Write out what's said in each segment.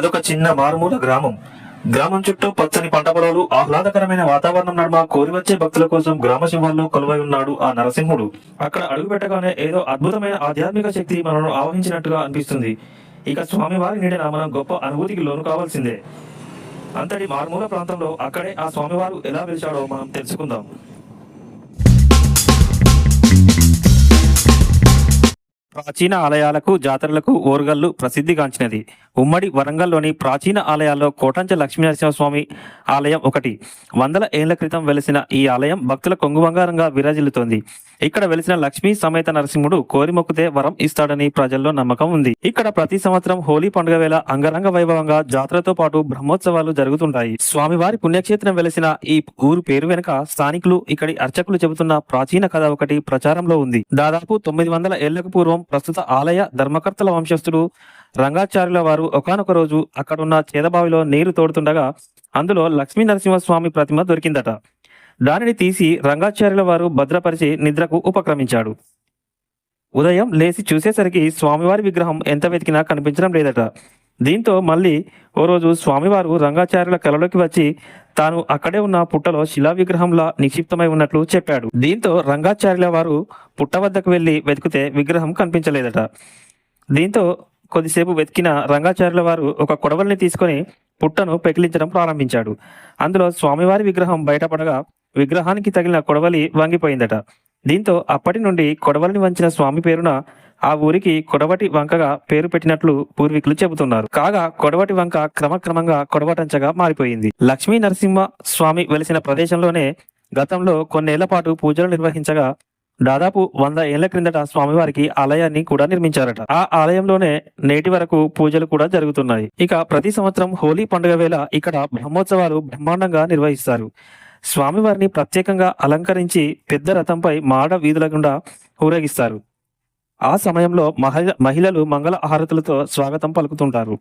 అదొక చిన్న మారుమూల గ్రామం. గ్రామం చుట్టూ పచ్చని పంట పొలాలు ఆహ్లాదకరమైన వాతావరణం నడుమ కోరి వచ్చే భక్తుల కోసం గ్రామ శివాల్లో కొలువై ఉన్నాడు ఆ నరసింహుడు. అక్కడ అడుగు పెట్టగానే ఏదో అద్భుతమైన ఆధ్యాత్మిక శక్తి మనను ఆవహించినట్టుగా అనిపిస్తుంది. ఇక స్వామివారి నీడన మనం గొప్ప అనుభూతికి లోను కావాల్సిందే. అంతటి మారుమూల ప్రాంతంలో అక్కడే ఆ స్వామివారు ఎలా పిలిచాడో మనం తెలుసుకుందాం. ప్రాచీన ఆలయాలకు జాతరలకు ఓర్గల్లు ప్రసిద్ధిగాంచినది. ఉమ్మడి వరంగల్లోని ప్రాచీన ఆలయాల్లో కోటంచ లక్ష్మీనరసింహస్వామి ఆలయం ఒకటి. వందల ఏళ్ళ క్రితం వెలిసిన ఈ ఆలయం భక్తుల కొంగు బంగారంగా విరాజిల్లుతోంది. ఇక్కడ వెలిసిన లక్ష్మీ సమేత నరసింహుడు కోరిమొక్కుతే వరం ఇస్తాడని ప్రజల్లో నమ్మకం ఉంది. ఇక్కడ ప్రతి సంవత్సరం హోలీ పండుగ వేళ అంగరంగ వైభవంగా జాతరతో పాటు బ్రహ్మోత్సవాలు జరుగుతుంటాయి. స్వామివారి పుణ్యక్షేత్రం వెలిసిన ఈ ఊరు పేరు వెనుక స్థానికులు ఇక్కడి అర్చకులు చెబుతున్న ప్రాచీన కథ ఒకటి ప్రచారంలో ఉంది. దాదాపు తొమ్మిది వందల ఏళ్ళకు పూర్వం ప్రస్తుత ఆలయ ధర్మకర్తల వంశస్థుడు రంగాచార్యుల వారు ఒకానొక రోజు అక్కడున్న చేదబావిలో నీరు తోడుతుండగా అందులో లక్ష్మీ నరసింహస్వామి ప్రతిమ దొరికిందట. దానిని తీసి రంగాచార్యుల వారు భద్రపరిచి నిద్రకు ఉపక్రమించాడు. ఉదయం లేచి చూసేసరికి స్వామివారి విగ్రహం ఎంత వెతికినా కనిపించడం లేదట. దీంతో మళ్ళీ ఓ రోజు స్వామివారు రంగాచార్యుల కలలోకి వచ్చి తాను అక్కడే ఉన్న పుట్టలో శిలా విగ్రహంలా నిక్షిప్తమై ఉన్నట్లు చెప్పాడు. దీంతో రంగాచార్యుల వారు పుట్ట వద్దకు వెళ్ళి వెతికితే విగ్రహం కనిపించలేదట. దీంతో కొద్దిసేపు వెతికిన రంగాచార్యుల వారు ఒక కొడవలిని తీసుకొని పుట్టను పెకిలించడం ప్రారంభించాడు. అందులో స్వామివారి విగ్రహం బయటపడగా విగ్రహానికి తగిలిన కొడవలి వంగిపోయిందట. దీంతో అప్పటి నుండి కొడవలిని వంచిన స్వామి పేరున ఆ ఊరికి కొడవటి వంకగా పేరు పెట్టినట్లు పూర్వీకులు చెబుతున్నారు. కాగా కొడవటి వంక క్రమక్రమంగా కొడవటంచగా మారిపోయింది. లక్ష్మీ నరసింహ స్వామి వెలిసిన ప్రదేశంలోనే గతంలో కొన్నేళ్ళ పాటు పూజలు నిర్వహించగా దాదాపు వంద ఏళ్ళ క్రిందట స్వామివారికి ఆలయాన్ని కూడా నిర్మించారట. ఆ ఆలయంలోనే నేటి వరకు పూజలు కూడా జరుగుతున్నాయి. ఇక ప్రతి సంవత్సరం హోలీ పండుగ వేళ ఇక్కడ బ్రహ్మోత్సవాలు బ్రహ్మాండంగా నిర్వహిస్తారు. స్వామివారిని ప్రత్యేకంగా అలంకరించి పెద్ద రథంపై మాడ వీధుల గుండా ఊరేగిస్తారు. ఆ సమయంలో మహిళ మహిళలు మంగళ హారతులతో స్వాగతం పలుకుతుంటారు.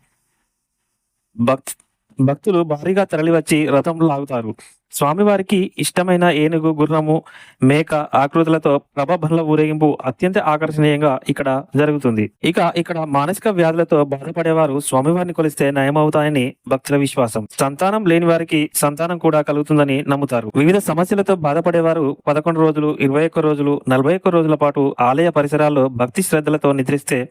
భక్తి భక్తులు భారీగా తరలివచ్చి రథం లాగుతారు. స్వామివారికి ఇష్టమైన ఏనుగు గుర్రము మేక ఆకృతులతో ప్రభబండ్ల ఊరేగింపు అత్యంత ఆకర్షణీయంగా ఇక్కడ జరుగుతుంది. ఇక ఇక్కడ మానసిక వ్యాధులతో బాధపడేవారు స్వామివారిని కొలిస్తే నయమవుతాయని భక్తుల విశ్వాసం. సంతానం లేని వారికి సంతానం కూడా కలుగుతుందని నమ్ముతారు. వివిధ సమస్యలతో బాధపడేవారు పదకొండు రోజులు ఇరవై ఒక్క రోజులు నలభై ఒక్క రోజుల పాటు ఆలయ పరిసరాల్లో భక్తి శ్రద్ధలతో నిద్రిస్తే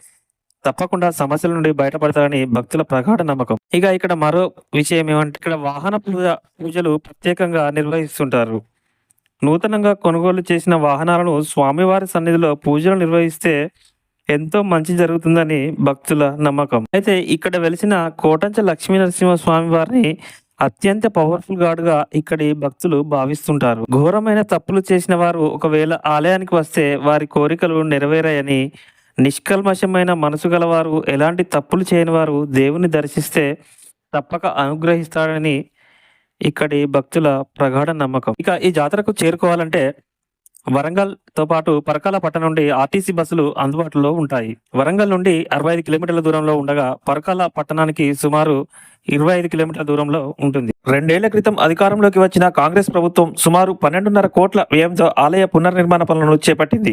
తప్పకుండా సమస్యల నుండి బయటపడతారని భక్తుల ప్రగాఢ నమ్మకం. ఇక ఇక్కడ మరో విషయం ఏమంటే ఇక్కడ వాహన పూజ పూజలు ప్రత్యేకంగా నిర్వహిస్తుంటారు. నూతనంగా కొనుగోలు చేసిన వాహనాలను స్వామివారి సన్నిధిలో పూజలు నిర్వహిస్తే ఎంతో మంచి జరుగుతుందని భక్తుల నమ్మకం. అయితే ఇక్కడ వెలిసిన కోటంచ లక్ష్మీ నరసింహ స్వామి వారిని అత్యంత పవర్ఫుల్ గాడ్గా ఇక్కడి భక్తులు భావిస్తుంటారు. ఘోరమైన తప్పులు చేసిన వారు ఒకవేళ ఆలయానికి వస్తే వారి కోరికలు నెరవేరాయని నిష్కల్మషమైన మనసు గలవారు ఎలాంటి తప్పులు చేయని వారు దేవుని దర్శిస్తే తప్పక అనుగ్రహిస్తాడని ఇక్కడి భక్తుల ప్రగాఢ నమ్మకం. ఇక ఈ జాతరకు చేరుకోవాలంటే వరంగల్తో పాటు పరకాల పట్టణం నుండి ఆర్టీసీ బస్సులు అందుబాటులో ఉంటాయి. వరంగల్ నుండి అరవై ఐదు కిలోమీటర్ల దూరంలో ఉండగా పరకాల పట్టణానికి సుమారు ఇరవై ఐదు కిలోమీటర్ల దూరంలో ఉంటుంది. రెండేళ్ళ క్రితం అధికారంలోకి వచ్చిన కాంగ్రెస్ ప్రభుత్వం సుమారు పన్నెండున్నర కోట్ల వ్యయంతో ఆలయ పునర్నిర్మాణ పనులను చేపట్టింది.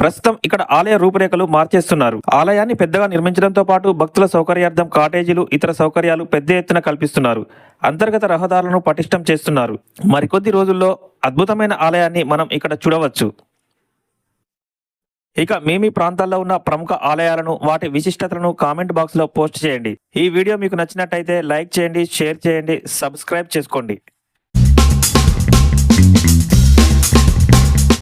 ప్రస్తుతం ఇక్కడ ఆలయ రూపురేఖలు మార్చేస్తున్నారు. ఆలయాన్ని పెద్దగా నిర్మించడంతో పాటు భక్తుల సౌకర్యార్థం కాటేజీలు ఇతర సౌకర్యాలు పెద్ద ఎత్తున కల్పిస్తున్నారు. అంతర్గత రహదారులను పటిష్టం చేస్తున్నారు. మరికొద్ది రోజుల్లో అద్భుతమైన ఆలయాన్ని మనం ఇక్కడ చూడవచ్చు. ఇక మీ మీ ప్రాంతాల్లో ఉన్న ప్రముఖ ఆలయాలను వాటి విశిష్టతలను కామెంట్ బాక్స్లో పోస్ట్ చేయండి. ఈ వీడియో మీకు నచ్చినట్టయితే లైక్ చేయండి షేర్ చేయండి సబ్స్క్రైబ్ చేసుకోండి.